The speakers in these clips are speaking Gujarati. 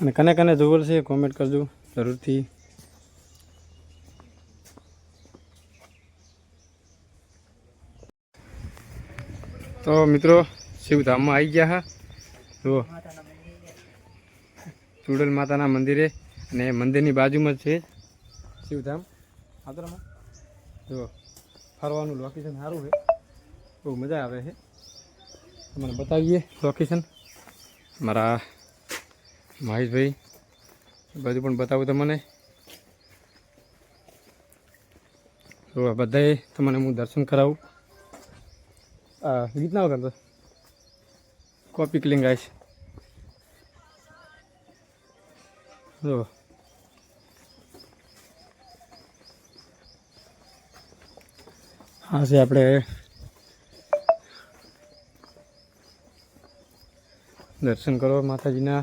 અને કને કને જોવું છે કોમેન્ટ કરજો, જરૂરથી. તો મિત્રો શિવધામમાં આવી ગયા હા. જુઓ. ચુડેલ માતાના મંદિરે અને મંદિરની બાજુમાં જ છે શિવધામ આદરામાં. જુઓ. ફરવાનું લોકેશન સારું છે. બહુ મજા આવે છે. તમને બતાવીએ લોકેશન મારા મહેશભાઈ બધું પણ બતાવું તમને. તો આ બધાએ તમને હું દર્શન કરાવું. આ ગીતના વગર તો. કોપી ક્લિંગ આવીશ જો. હા છે આપણે દર્શન કરો માતાજીના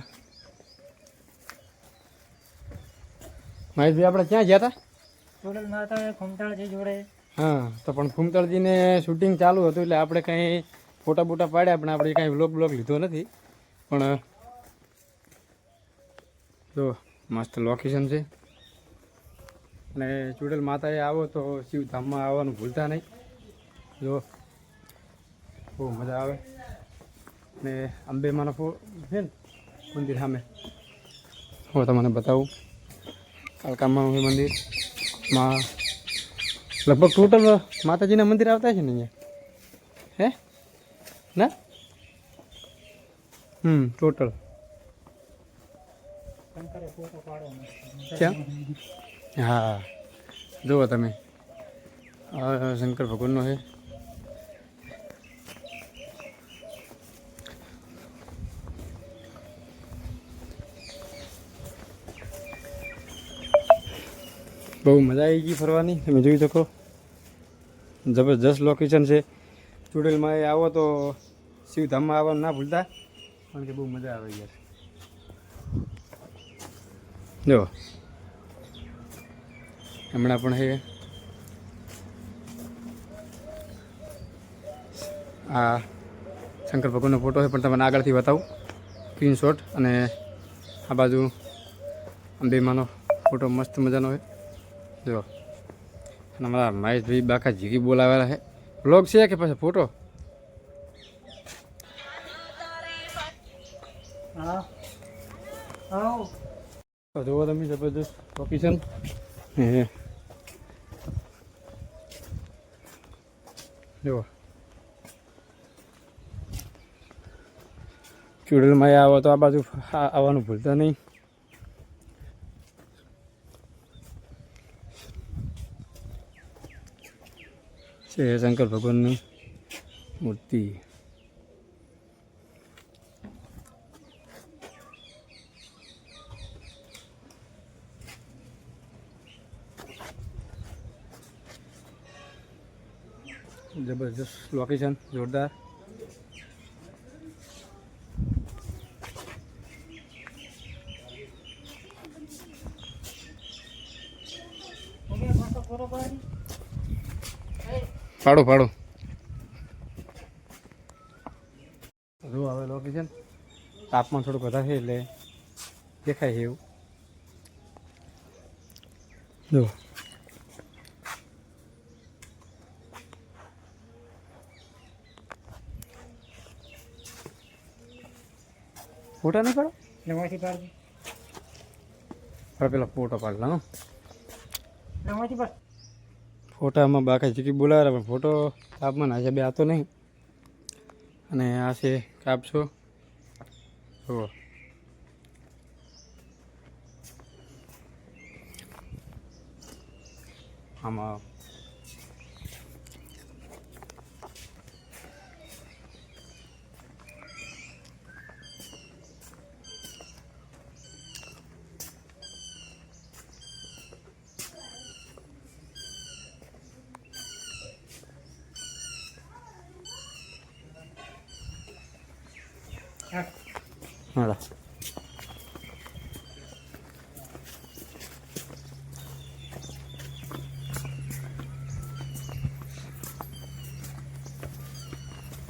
મહેશભાઈ આપણે ક્યાં ગયા હતા? ટોટલ માતા ખુમતાળજી જોડે. હા તો પણ ખુમતાળજીને શૂટિંગ ચાલુ હતું એટલે આપણે કંઈ ફોટા બોટા પાડ્યા પણ આપણે કાંઈ વ્લોગ બ્લોગ લીધો નથી. પણ જો મસ્ત લોકેશન છે. અને ચૂડેલ માતાએ આવો તો શિવધામમાં આવવાનું ભૂલતા નહીં. જો બહુ મજા આવે. ને અંબે માનો ફો છે ને મંદિર સામે. હું તમને બતાવું. કાલકામાનું છે મંદિર. માં લગભગ ટોટલ માતાજીના મંદિર આવતા છે ને અહીંયા? હે? ના? હમ ટોટલ હા, જુઓ તમે. શંકર ભગવાનનો છે. બહુ મજા આવી ગઈ ફરવાની. તમે જોઈ શકો. જબરજસ્ત લોકેશન છે. ચુડેલમાં એ આવો તો શિવધામમાં આવવાનું ના ભૂલતા. કારણ કે બહુ મજા આવે યાર. જો. હમણાં પણ છે આ શંકર ભગવાનનો ફોટો છે, પણ તમને આગળથી બતાવું. સ્ક્રીનશોટ અને આ બાજુ અંબેમાનો ફોટો મસ્ત મજાનો છે. જો અને અમારા મહેશભાઈ બાકા જીગી બોલાવેલા છે. બ્લોગ છે કે પછી ફોટો જુઓ તમે જબરદસ્ત લોકેશન હે જુઓ. ચૂડલમાં આવો તો આ બાજુ આવવાનું ભૂલતા નહીં. છે શંકર ભગવાનની મૂર્તિ જબરજસ્ત લોકેશન જોરદાર ઓકે પાછો ફાડો. પાડી પાડો લોકી જો હવે લોકેશન તાપમાન થોડુંક વધારે છે એટલે દેખાય છે એવું. જો. ફોટા નહીં પાડો? નવાથી હવે પેલા ફોટો પાડલા હો. નવાથી પાડ. ફોટામાં બાકી ચીકી બોલાવે પણ ફોટો તાપમાન આજે બે આતો નહીં. અને આ છે કાપશો જુઓ. આમાં હા હાલો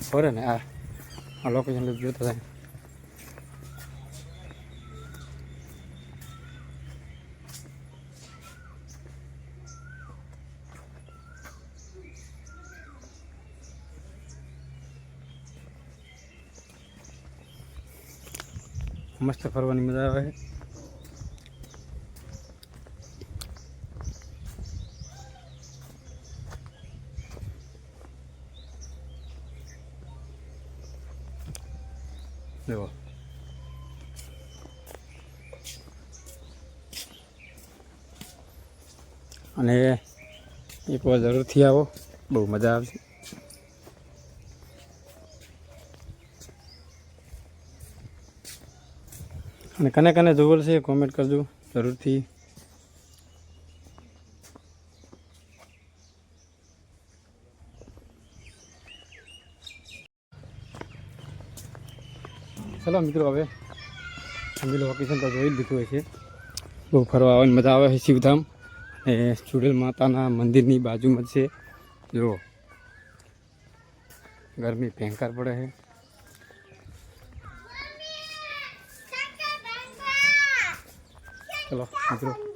ફરે ને આ મસ્ત ફરવાની મજા આવે. જુઓ અને એકવાર જરૂરથી આવો. બહુ મજા આવશે. અને કને કને જોવેલ છે કોમેન્ટ કરજો, જરૂરથી. ચલો મિત્રો, હવે અમે લોકેશન તો જોઈ લીધું હોય છે બહુ ફરવા આવવાની મજા આવે છે શિવધામ. અને ચુડેલ માતાના મંદિરની બાજુમાં જ છે. જો, ગરમી ભયંકર પડે છે. ચલો મિત્રો